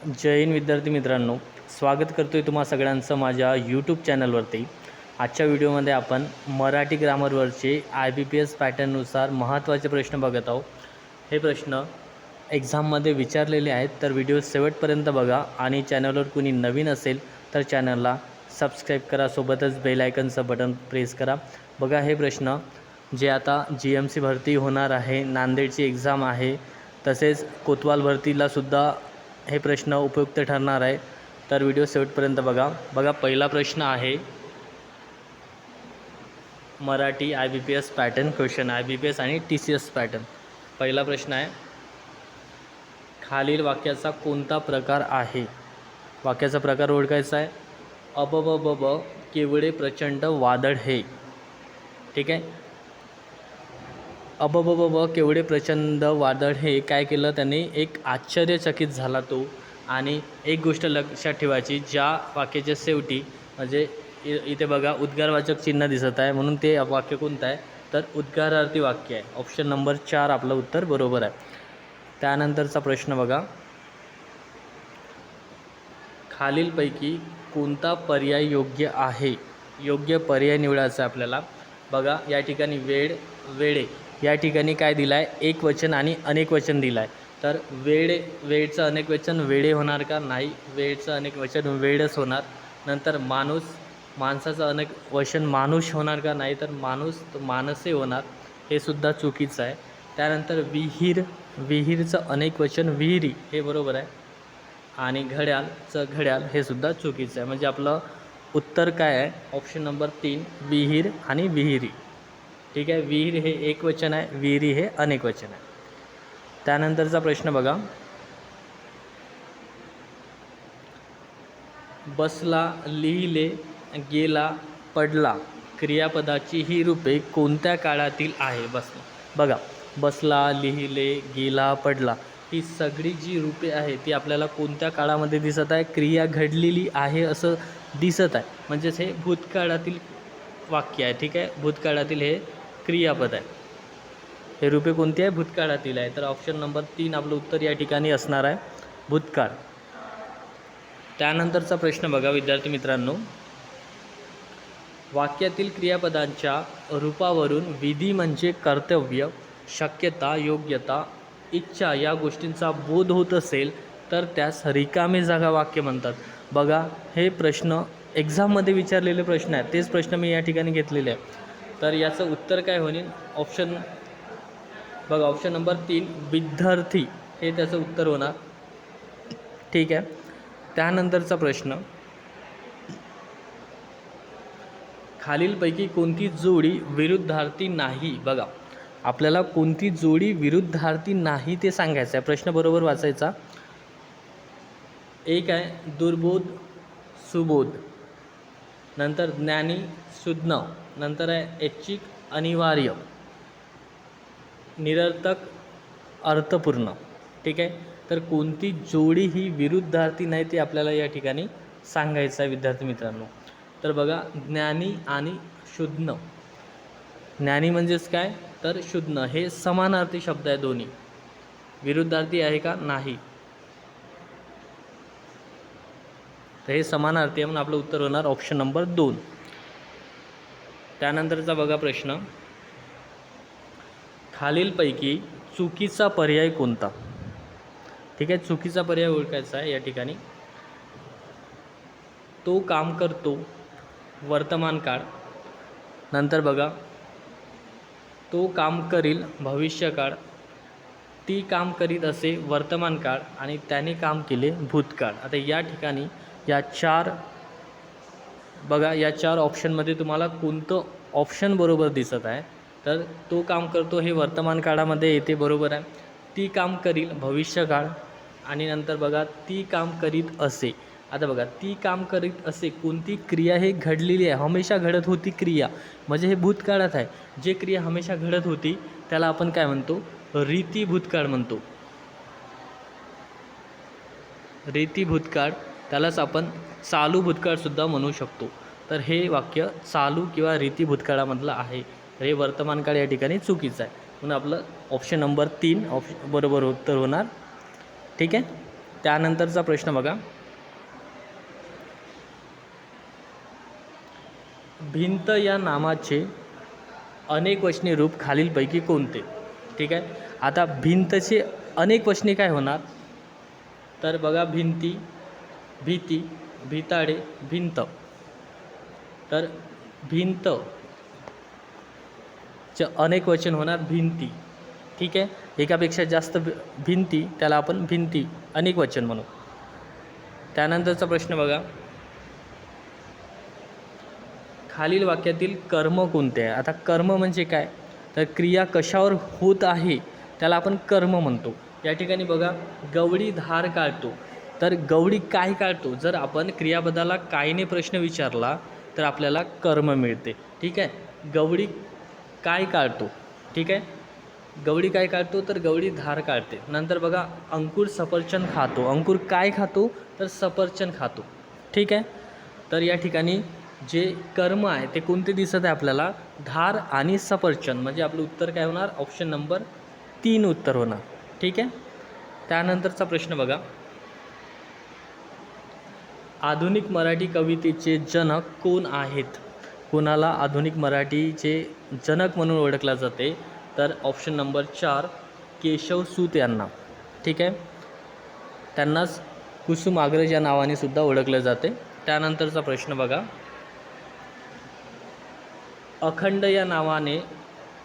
जैन विद्यार्थी मित्रांनो. स्वागत करतो आहे तुम्हा सगळ्यांचं माझ्या यूट्यूब चॅनलवरती आजच्या व्हिडिओमध्ये आपण मराठी ग्रामरवरचे आय बी पी एस पॅटर्ननुसार महत्त्वाचे प्रश्न बघत आहोत. हे प्रश्न एक्झाममध्ये विचारलेले आहेत तर व्हिडिओ शेवटपर्यंत बघा आणि चॅनलवर कुणी नवीन असेल तर चॅनलला सबस्क्राईब करा. सोबतच बेल आयकनचं बटन प्रेस करा. बघा हे प्रश्न जे आता जी एम सी भरती होणार आहे नांदेडची एक्झाम आहे तसेच कोतवाल भरतीलासुद्धा हे प्रश्न उपयुक्त ठरणार आहे. तर व्हिडिओ शेवटपर्यंत बघा. बघा पहिला प्रश्न आहे. Marathi I B P S pattern question I B P S आणि टी सी एस पॅटर्न पहिला प्रश्न आहे. खालील वाक्याचा कोणता प्रकार आहे? वाक्याचा प्रकार ओळखायचा आहे. अब ब ब केवढे प्रचंड वादळ हे. ठीक आहे? अब ब केवढे प्रचंड वादळ हे काय केलं? त्याने एक आश्चर्यचकित झाला तो. आणि एक गोष्ट लक्षात ठेवायची ज्या वाक्याच्या शेवटी म्हणजे इ इथे बघा उद्गारवाचक चिन्ह दिसत आहे. म्हणून ते वाक्य कोणतं आहे? तर उद्गारार्थी वाक्य आहे. ऑप्शन नंबर चार आपलं उत्तर बरोबर आहे. त्यानंतरचा प्रश्न बघा. खालीलपैकी कोणता पर्याय योग्य आहे? योग्य पर्याय निवडायचा आहे आपल्याला. बघा या ठिकाणी वेळ वेळे. या ठिकाणी काय दिलं आहे एक वचन आणि अनेक वचन दिलं आहे तर वेळ वेळचं अनेक वचन वेळे होणार का? नाही. वेळचं अनेक वचन वेळच होणार. नंतर माणूस माणसाचं अनेक वचन माणूस होणार का? नाही. तर माणूस माणसे होणार. हे सुद्धा चुकीचं आहे. त्यानंतर विहीर विहीरचं अनेक वचन विहिरी हे बरोबर आहे. आणि घड्याळचं घड्याळ हे सुद्धा चुकीचं आहे. म्हणजे आपलं उत्तर काय आहे? ऑप्शन नंबर तीन विहीर आणि विहिरी. ठीक आहे विहीर हे एक वचन आहे विहिरी हे अनेक वचन आहे. त्यानंतरचा प्रश्न बघा. बसला लिहिले गेला पडला क्रियापदाची ही रूपे कोणत्या काळातील आहे? बस बघा बसला लिहिले गेला पडला ही सगळी जी रूपे आहे ती आपल्याला कोणत्या काळामध्ये दिसत आहे? क्रिया घडलेली आहे असं दिसत आहे. म्हणजेच हे भूतकाळातील वाक्य आहे ठीक आहे? भूतकाळातील हे क्रियापद आहे. हे रूपे कोणती आहे? भूतकाळातील आहे. तर ऑप्शन नंबर तीन आपलं उत्तर या ठिकाणी असणार आहे. भूतकाळ. त्यानंतरचा प्रश्न बघा विद्यार्थी मित्रांनो. वाक्यातील क्रियापदांच्या रूपावरून विधी म्हणजे कर्तव्य शक्यता योग्यता इच्छा या गोष्टींचा बोध होत असेल तर त्यास रिकामे जागा वाक्य म्हणतात. बघा हे प्रश्न एक्झाममध्ये विचारलेले प्रश्न आहेत. तेच प्रश्न मी या ठिकाणी घेतलेले आहे. तर याचं उत्तर काय होईल? ऑप्शन बघा ऑप्शन नंबर तीन विद्यार्थी. हे त्याचं उत्तर होणार. ठीक आहे. त्यानंतरचा प्रश्न. खालीलपैकी कोणती जोडी विरुद्धार्थी नाही? बघा आपल्याला कोणती जोडी विरुद्धार्थी नाही ते सांगायचं आहे. प्रश्न बरोबर वाचायचा. एक आहे दुर्बोध सुबोध. नंतर ज्ञानी सुज्ञ नंतर आहे ऐच्छिक अनिवार्य निरर्थक अर्थपूर्ण. ठीक आहे? तर कोणती जोडी ही विरुद्धार्थी नाही ते आपल्याला या ठिकाणी सांगायचं आहे विद्यार्थी मित्रांनो. तर बघा ज्ञानी आणि शुद्ध ज्ञानी म्हणजेच काय? तर शुद्ध हे समानार्थी शब्द आहे दोन्ही. विरुद्धार्थी आहे का? नाही. तर हे समानार्थी आहे म्हणून आपलं उत्तर होणार ऑप्शन नंबर दोन. त्यानंतरचा बघा प्रश्न. खालीलपैकी चुकीचा पर्याय कोणता? ठीक आहे चुकीचा पर्याय ओळखायचा आहे या ठिकाणी. तो काम करतो वर्तमान काळ. नंतर बघा. तो काम करील भविष्यकाळ ती काम करीत असे वर्तमान काळ आणि त्याने काम केले भूतकाळ. आता या ठिकाणी या चार बघा या चार ऑप्शनमध्ये तुम्हाला कोणतं ऑप्शन बरोबर दिसत आहे. तर तो काम करतो हे वर्तमान काळामध्ये येते बरोबर आहे. ती काम करील भविष्यकाळ आणि नंतर बघा ती काम करीत असे. आता बघा ती काम करीत असे कोणती क्रिया हे घडलेली आहे? हमेशा घडत होती क्रिया. म्हणजे हे भूतकाळात आहे. जे क्रिया हमेशा घडत होती त्याला आपण काय म्हणतो? रीती भूतकाळ म्हणतो. रीती भूतकाळ त्यालाच आपण चालू भूतकाळसुद्धा म्हणू शकतो. तर हे वाक्य चालू किंवा रीती भूतकाळामधलं आहे. तर हे वर्तमान काळ या ठिकाणी चुकीचं आहे. म्हणून आपलं ऑप्शन नंबर तीन ऑप्शन बरोबर उत्तर होणार. ठीक आहे? त्यानंतरचा प्रश्न बघा. भिंत या नामाचे अनेक वचनी रूप खालीलपैकी कोणते? ठीक आहे? आता भिंतचे अनेक वचने काय होणार? तर बघा भिंती भीती भिताडे भिंत. तर भिंत च अनेक वचन होणार भिंती. ठीक आहे? एकापेक्षा जास्त भि- भिंती त्याला आपण भिंती अनेक वचन म्हणू. त्यानंतरचा प्रश्न बघा. खालील वाक्यातील कर्म कोणते आहे? आता कर्म म्हणजे काय? तर क्रिया कशावर होत आहे? त्याला आपण कर्म म्हणतो. या ठिकाणी बघा गवळी धार काढतो. तर गवळी काय काढतो जर आपण क्रियापदाला कायने प्रश्न विचारला तर आपल्याला कर्म मिळते. ठीक आहे? गवळी काय काढतो? ठीक आहे? गवळी काय काढतो? तर गवळी धार काढते. नंतर बघा अंकुर सफरचंद खातो. अंकुर काय खातो? तर सफरचंद खातो. ठीक आहे? तर या ठिकाणी जे कर्म आहे ते कोणते दिसत आहे आपल्याला? धार आणि सफरचंद. म्हणजे आपलं उत्तर काय होणार? ऑप्शन नंबर तीन उत्तर होणार. ठीक आहे? त्यानंतरचा प्रश्न बघा. आधुनिक मराठी कवितेचे जनक कोण आहेत? कोणाला आधुनिक मराठीचे जनक म्हणून ओळखला जाते? तर ऑप्शन नंबर चार केशव सूत यांना. ठीक आहे? त्यांनाच कुसुमाग्रज या नावाने सुद्धा ओळखलं जाते. त्यानंतरचा प्रश्न बघा. अखंड या नावाने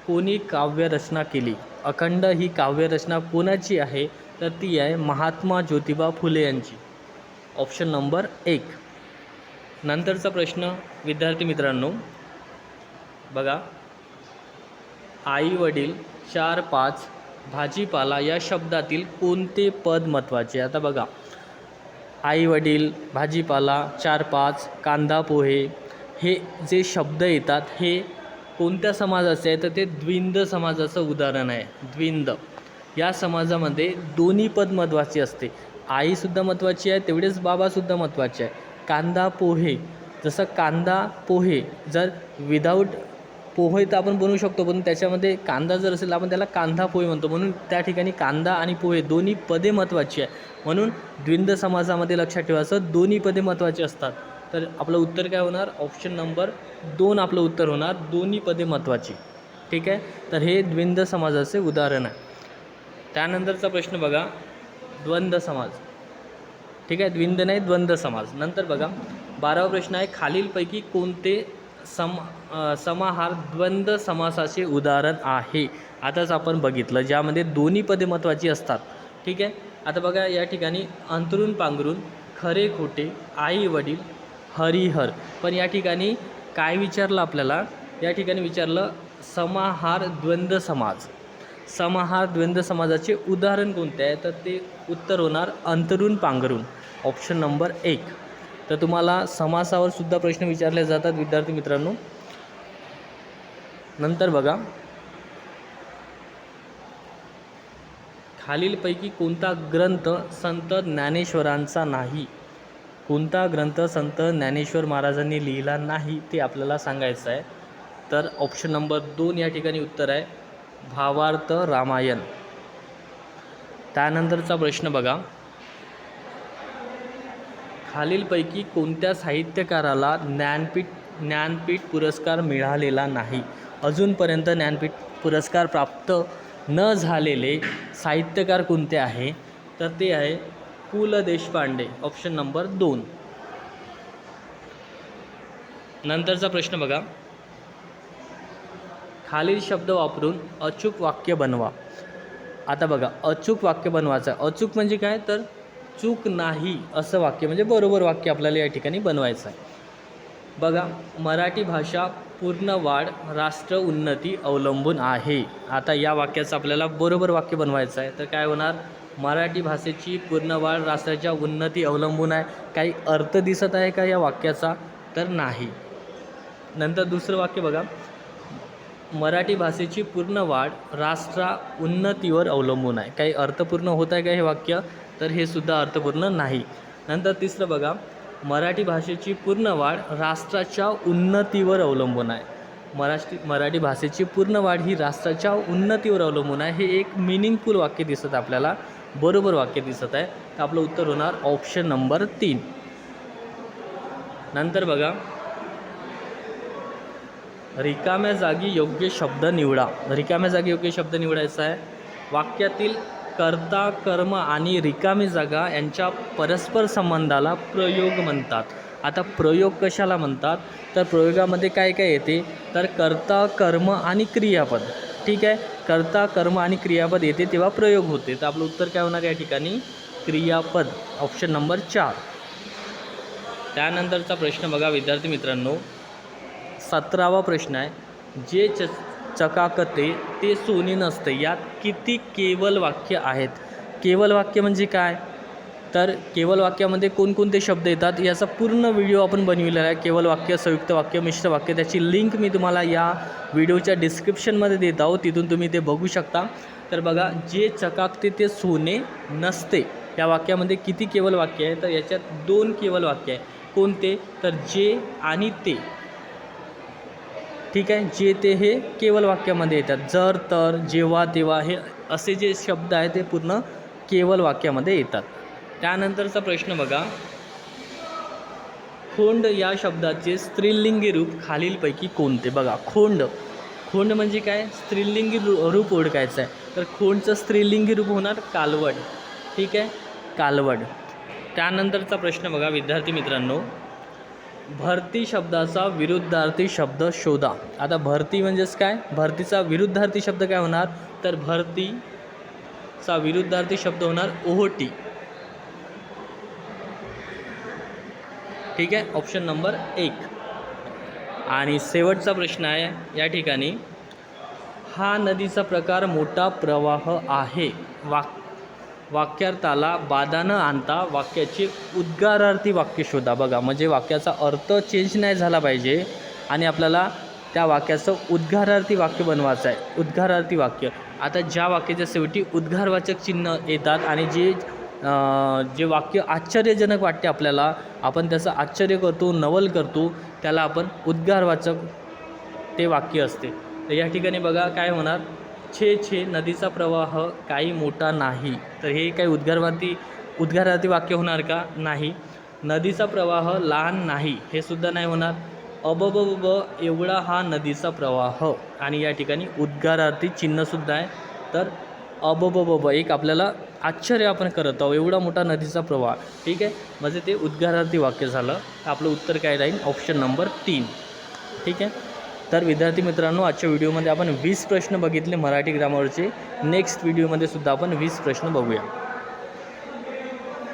कोणी काव्यरचना केली? अखंड ही काव्यरचना कोणाची आहे? तर ती आहे महात्मा ज्योतिबा फुले यांची. ऑप्शन नंबर एक. नंतरचा प्रश्न विद्यार्थी मित्रांनो बघा. आई वडील चार पाच भाजीपाला या शब्दातील कोणते पद महत्त्वाचे आता बघा. आई वडील भाजीपाला चार पाच कांदा पोहे हे जे शब्द येतात हे कोणत्या समाजाचे आहे? तर ते द्विंद समाजाचं उदाहरण आहे. द्विंद. या समाजामध्ये दोन्ही पद महत्त्वाचे असते. आईसुद्धा महत्त्वाची आहे तेवढेच बाबासुद्धा महत्त्वाचे आहे. कांदा पोहे जसं कांदा पोहे जर विदाऊट पोहे तर आपण बनवू शकतो पण त्याच्यामध्ये कांदा जर असेल आपण त्याला कांदा पोहे म्हणतो. म्हणून त्या ठिकाणी कांदा आणि पोहे दोन्ही पदे महत्त्वाची आहे. म्हणून द्विंद समाजामध्ये लक्षात ठेवायचं दोन्ही पदे महत्त्वाची असतात. तर आपलं उत्तर काय होणार? ऑप्शन नंबर दोन आपलं उत्तर होणार. दोन्ही पदे महत्त्वाची. ठीक आहे? तर हे द्विंद समाजाचे उदाहरण आहे. त्यानंतरचा प्रश्न बघा. द्वंद्व समाज. ठीक आहे? द्विंद नाही द्वंद्व समाज. नंतर बघा. बारावा प्रश्न आहे खालीलपैकी कोणते सम समाहार द्वंद्व समासाचे उदाहरण आहे? आताच आपण बघितलं ज्यामध्ये दोन्ही पदे महत्त्वाची असतात. ठीक आहे? आता बघा या ठिकाणी अंतरून पांघरून खरे खोटे आई वडील हरिहर. पण या ठिकाणी काय विचारलं आपल्याला? या ठिकाणी विचारलं समाहार द्वंद्व समाज. समाहार द्वंद्व समाजाचे उदाहरण कोणते आहे? तर ते उत्तर होणार अंतरून पांघरून ऑप्शन नंबर एक. तर तुम्हाला समासावर सुद्धा प्रश्न विचारले जातात विद्यार्थी मित्रांनो. नंतर बघा. खालीलपैकी कोणता ग्रंथ संत ज्ञानेश्वरांचा नाही? कोणता ग्रंथ संत ज्ञानेश्वर महाराजांनी लिहिला नाही ते आपल्याला सांगायचं आहे. तर ऑप्शन नंबर दोन या ठिकाणी उत्तर आहे. भावार्थ रामायण. त्यानंतरचा प्रश्न बघा. खालीलपैकी कोणत्या साहित्यकाराला ज्ञानपीठ ज्ञानपीठ पुरस्कार मिळालेला नाही? अजूनपर्यंत ज्ञानपीठ पुरस्कार प्राप्त न झालेले साहित्यकार कोणते आहे? तर ते आहे पु ल देशपांडे ऑप्शन नंबर दोन. नंतरचा प्रश्न बघा. खालील शब्द वापरून अचूक वाक्य बनवा. आता बघा अचूक वाक्य बनवायचं अचूक म्हणजे काय? तर चूक नाही असं वाक्य म्हणजे बरोबर वाक्य आपल्याला या ठिकाणी बनवायचं आहे. बघा मराठी भाषा पूर्ण वाढ राष्ट्र उन्नती अवलंबून आहे. आता या वाक्याचं आपल्याला बरोबर वाक्य बनवायचं आहे. तर काय होणार? मराठी भाषेची पूर्ण वाढ राष्ट्राच्या उन्नती अवलंबून आहे. काही अर्थ दिसत आहे का या वाक्याचा? तर नाही. नंतर दुसरं वाक्य बघा. मराठी भाषेची पूर्ण वाढ राष्ट्रा उन्नतीवर अवलंबून आहे. काही अर्थपूर्ण होत आहे का हे वाक्य? तर हे सुद्धा अर्थपूर्ण नाही. नंतर तिसरं बघा. मराठी भाषेची पूर्ण वाढ राष्ट्राच्या उन्नतीवर अवलंबून आहे. मराठी मराठी भाषेची पूर्ण वाढ ही राष्ट्राच्या उन्नतीवर अवलंबून आहे. हे एक मिनिंगफुल वाक्य दिसत आपल्याला. बरोबर वाक्य दिसत आहे. तर आपलं उत्तर होणार ऑप्शन नंबर तीन. नंतर बघा. रिकाम्या जागी योग्य शब्द निवडा. रिकाम्या जागी योग्य शब्द निवडायचा आहे. वाक्यातील कर्ता कर्म आणि रिकामी जागा यांच्या परस्पर संबंधाला प्रयोग म्हणतात. आता प्रयोग कशाला म्हणतात? तर प्रयोगामध्ये काय काय येते? तर कर्ता कर्म आणि क्रियापद. ठीक आहे? कर्ता कर्म आणि क्रियापद येते तेव्हा प्रयोग होते. तर आपलं उत्तर काय होणार या ठिकाणी? क्रियापद. ऑप्शन नंबर चार. त्यानंतरचा प्रश्न बघा विद्यार्थी मित्रांनो. सतरावा प्रश्न आहे. जे च चकाकते ते सोने नसते. यात किती केवल वाक्य आहेत? केवल वाक्य म्हणजे काय? तर केवल वाक्यामध्ये कोणकोणते शब्द येतात? याचा पूर्ण व्हिडिओ आपण बनविलेला आहे. केवल वाक्य संयुक्त वाक्य मिश्र वाक्य. त्याची लिंक मी तुम्हाला या व्हिडिओच्या डिस्क्रिप्शनमध्ये देत आहोत. तिथून तुम्ही ते बघू शकता. तर बघा जे चकाकते ते सोने नसते. या वाक्यामध्ये किती केवल वाक्य आहे? तर याच्यात दोन केवल वाक्य आहे. कोणते? तर जे आणि ते. ठीक आहे? जे ते हे केवल वाक्यामध्ये येतात. जर तर जेव्हा तेव्हा हे असे जे शब्द आहेत ते पूर्ण केवल वाक्यामध्ये येतात. त्यानंतरचा प्रश्न बघा. खोंड या शब्दाचे स्त्रीलिंगी रूप खालीलपैकी कोणते? बघा खोंड. खोंड म्हणजे काय? स्त्रीलिंगी रू रूप ओळखायचं आहे. तर खोंडचं स्त्रीलिंगी रूप होणार कालवड. ठीक आहे? कालवड. त्यानंतरचा प्रश्न बघा विद्यार्थी मित्रांनो. भरती शब्दाचा विरुद्धार्थी शब्द शोधा. आता भरती म्हणजेच काय? भरतीचा विरुद्धार्थी शब्द काय होणार? तर भरतीचा विरुद्धार्थी शब्द होणार ओहोटी. ठीक आहे? ऑप्शन नंबर एक. आणि शेवटचा प्रश्न आहे या ठिकाणी. हा नदीचा प्रकार मोठा प्रवाह आहे. वाक वाक्यार्थाला बाधा न आणता वाक्याचे उद्गारार्थी वाक्य शोधा. बघा म्हणजे वाक्याचा अर्थ चेंज नाही झाला पाहिजे आणि आपल्याला त्या वाक्याचं उद्गारार्थी वाक्य बनवायचं आहे. उद्गारार्थी वाक्य. आता ज्या वाक्याच्या शेवटी उद्गारवाचक चिन्ह येतात आणि जे जे वाक्य आश्चर्यजनक वाटते आपल्याला आपण त्याचं आश्चर्य करतो नवल करतो त्याला आपण उद्गारवाचक ते वाक्य असते. तर या ठिकाणी बघा काय होणार? छे छे नदीचा प्रवाह काही मोठा नाही. तर हे काही उद्गारवार्थी उद्गारार्थी वाक्य होणार का? नाही. नदीचा प्रवाह लहान नाही हे सुद्धा नाही होणार. अब ब एवढा हा नदीचा प्रवाह. आणि या ठिकाणी उद्गारार्थी चिन्हसुद्धा आहे. तर अब ब एक आपल्याला आश्चर्य आपण करत आहोत. एवढा मोठा नदीचा प्रवाह. ठीक आहे? म्हणजे ते उद्गारार्थी वाक्य झालं. आपलं उत्तर काय राहील? ऑप्शन नंबर तीन. ठीक आहे? तर विद्यार्थी मित्रांनो आजच्या व्हिडिओमध्ये आपण वीस प्रश्न बघितले मराठी ग्रामरचे. नेक्स्ट व्हिडिओमध्ये सुद्धा आपण वीस प्रश्न बघूया.